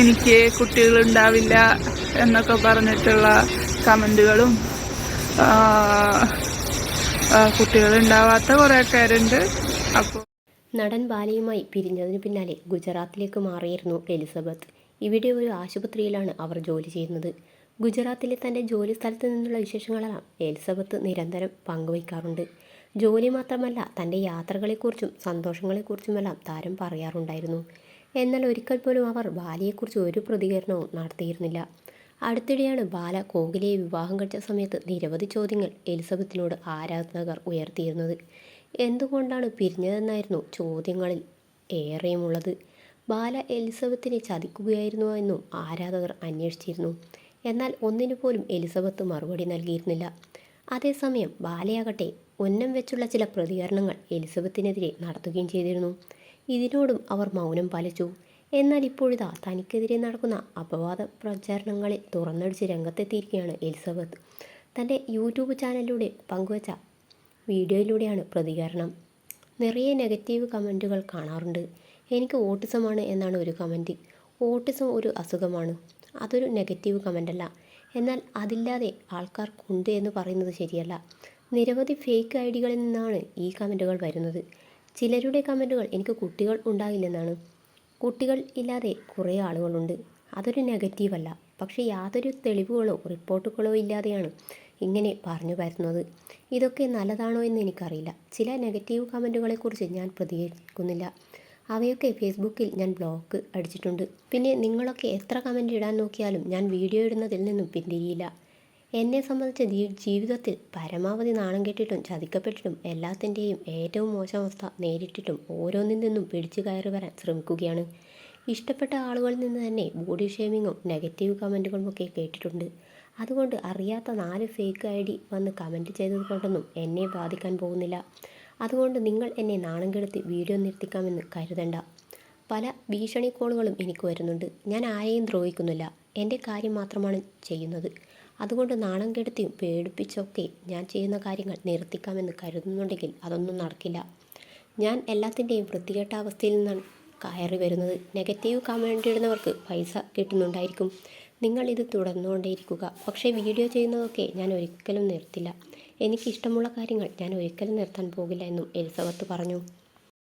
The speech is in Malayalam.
എനിക്ക് കുട്ടികളുണ്ടാവില്ല എന്നൊക്കെ പറഞ്ഞിട്ടുള്ള കമന്റുകളും കുട്ടികളുണ്ടാവാത്ത കുറേ പേരുണ്ട്. അപ്പോൾ നടൻ ബാലയുമായി പിരിഞ്ഞതിന് പിന്നാലെ ഗുജറാത്തിലേക്ക് മാറിയിരുന്നു എലിസബത്ത്. ഇവിടെ ഒരു ആശുപത്രിയിലാണ് അവർ ജോലി ചെയ്യുന്നത്. ഗുജറാത്തിലെ തന്റെ ജോലി സ്ഥലത്ത് നിന്നുള്ള വിശേഷങ്ങളെല്ലാം എലിസബത്ത് നിരന്തരം പങ്കുവയ്ക്കാറുണ്ട്. ജോലി മാത്രമല്ല തന്റെ യാത്രകളെക്കുറിച്ചും സന്തോഷങ്ങളെക്കുറിച്ചുമെല്ലാം താരം പറയാറുണ്ടായിരുന്നു. എന്നാൽ ഒരിക്കൽ പോലും അവർ ബാലയെക്കുറിച്ച് ഒരു പ്രതികരണവും നടത്തിയിരുന്നില്ല. അടുത്തിടെയാണ് ബാല കോഹ്ലിയെ വിവാഹം കഴിച്ച സമയത്ത് നിരവധി ചോദ്യങ്ങൾ എലിസബത്തിനോട് ആരാധകർ ഉയർത്തിയിരുന്നത്. എന്തുകൊണ്ടാണ് പിരിഞ്ഞതെന്നായിരുന്നു ചോദ്യങ്ങളിൽ ഏറെയും ഉള്ളത് ബാല എലിസബത്തിനെ ചതിക്കുകയായിരുന്നോ എന്നും ആരാധകർ അന്വേഷിച്ചിരുന്നു. എന്നാൽ ഒന്നിനു പോലും എലിസബത്ത് മറുപടി നൽകിയിരുന്നില്ല. അതേസമയം ബാലയാകട്ടെ ഉന്നം വെച്ചുള്ള ചില പ്രതികരണങ്ങൾ എലിസബത്തിനെതിരെ നടത്തുകയും ചെയ്തിരുന്നു. ഇതിനോടും അവർ മൗനം പാലിച്ചു. എന്നാൽ ഇപ്പോഴിതാ തനിക്കെതിരെ നടക്കുന്ന അപവാദ പ്രചാരണങ്ങളിൽ തുറന്നടിച്ച് രംഗത്തെത്തിയിരിക്കുകയാണ് എലിസബത്ത്. തന്റെ യൂട്യൂബ് ചാനലിലൂടെ പങ്കുവച്ച വീഡിയോയിലൂടെയാണ് പ്രതികരണം. നിറയെ നെഗറ്റീവ് കമന്റുകൾ കാണാറുണ്ട്. എനിക്ക് ഓട്ടിസമാണ് എന്നാണ് ഒരു കമന്റ്. ഓട്ടിസം ഒരു അസുഖമാണ്. അതൊരു നെഗറ്റീവ് കമന്റല്ല എന്നാൽ അതില്ലാതെ ആൾക്കാർക്കുണ്ട് എന്ന് പറയുന്നത് ശരിയല്ല. നിരവധി ഫേക്ക് ഐ ഡികളിൽ നിന്നാണ് ഈ കമന്റുകൾ വരുന്നത്. ചിലരുടെ കമന്റുകൾ എനിക്ക് കുട്ടികൾ ഉണ്ടാകില്ലെന്നാണ് കുട്ടികൾ ഇല്ലാതെ കുറേ ആളുകളുണ്ട്. അതൊരു നെഗറ്റീവല്ല. പക്ഷേ യാതൊരു തെളിവുകളോ റിപ്പോർട്ടുകളോ ഇല്ലാതെയാണ് ഇങ്ങനെ പറഞ്ഞു വരുന്നത്. ഇതൊക്കെ നല്ലതാണോ എന്ന് എനിക്കറിയില്ല. ചില നെഗറ്റീവ് കമന്റുകളെക്കുറിച്ച് ഞാൻ പ്രതികരിക്കുന്നില്ല. അവയൊക്കെ ഫേസ്ബുക്കിൽ ഞാൻ ബ്ലോക്ക് അടിച്ചിട്ടുണ്ട്. പിന്നെ നിങ്ങളൊക്കെ എത്ര കമന്റ് ഇടാൻ നോക്കിയാലും ഞാൻ വീഡിയോ ഇടുന്നതിൽ നിന്നും പിന്തിരിയില്ല. എന്നെ സംബന്ധിച്ച് ജീവിതത്തിൽ പരമാവധി നാണം കെട്ടിട്ടും ചതിക്കപ്പെട്ടിട്ടും എല്ലാത്തിന്റെയും ഏറ്റവും മോശം അവസ്ഥ നേരിട്ടിട്ടും ഓരോന്നിൽ നിന്നും പിടിച്ചു കയറി വരാൻ ശ്രമിക്കുകയാണ്. ഇഷ്ടപ്പെട്ട ആളുകളിൽ നിന്ന് തന്നെ ബോഡി ഷേമിങ്ങും നെഗറ്റീവ് കമന്റുകളും ഒക്കെ കേട്ടിട്ടുണ്ട്. അതുകൊണ്ട് അറിയാത്ത നാല് ഫേക്ക് ഐ ഡി വന്ന് കമന്റ് ചെയ്തത് കൊണ്ടൊന്നും എന്നെ ബാധിക്കാൻ പോകുന്നില്ല. അതുകൊണ്ട് നിങ്ങൾ എന്നെ നാണം കെടുത്തി വീഡിയോ നിർത്തിക്കാമെന്ന് കരുതണ്ട. പല ഭീഷണി കോളുകളും എനിക്ക് വരുന്നുണ്ട്. ഞാൻ ആരെയും ദ്രോഹിക്കുന്നില്ല. എന്റെ കാര്യം മാത്രമാണ് ചെയ്യുന്നത്. അതുകൊണ്ട് നാണം കെടുത്തിയും പേടിപ്പിച്ചൊക്കെ ഞാൻ ചെയ്യുന്ന കാര്യങ്ങൾ നിർത്തിക്കാമെന്ന് കരുതുന്നുണ്ടെങ്കിൽ അതൊന്നും നടക്കില്ല. ഞാൻ എല്ലാത്തിന്റെയും വൃത്തികെട്ട അവസ്ഥയിൽ നിന്നാണ് കയറി വരുന്നത്. നെഗറ്റീവ് കമന്റ് ഇടുന്നവർക്ക് പൈസ കിട്ടുന്നുണ്ടായിരിക്കും. നിങ്ങൾ ഇത് തുടർന്നുകൊണ്ടേയിരിക്കുക. പക്ഷേ വീഡിയോ ചെയ്യുന്നതൊക്കെ ഞാൻ ഒരിക്കലും നിർത്തില്ല. എനിക്കിഷ്ടമുള്ള കാര്യങ്ങൾ ഞാൻ ഒരിക്കലും നിർത്താൻ പോകില്ല എന്നും എലിസബത്ത് പറഞ്ഞു.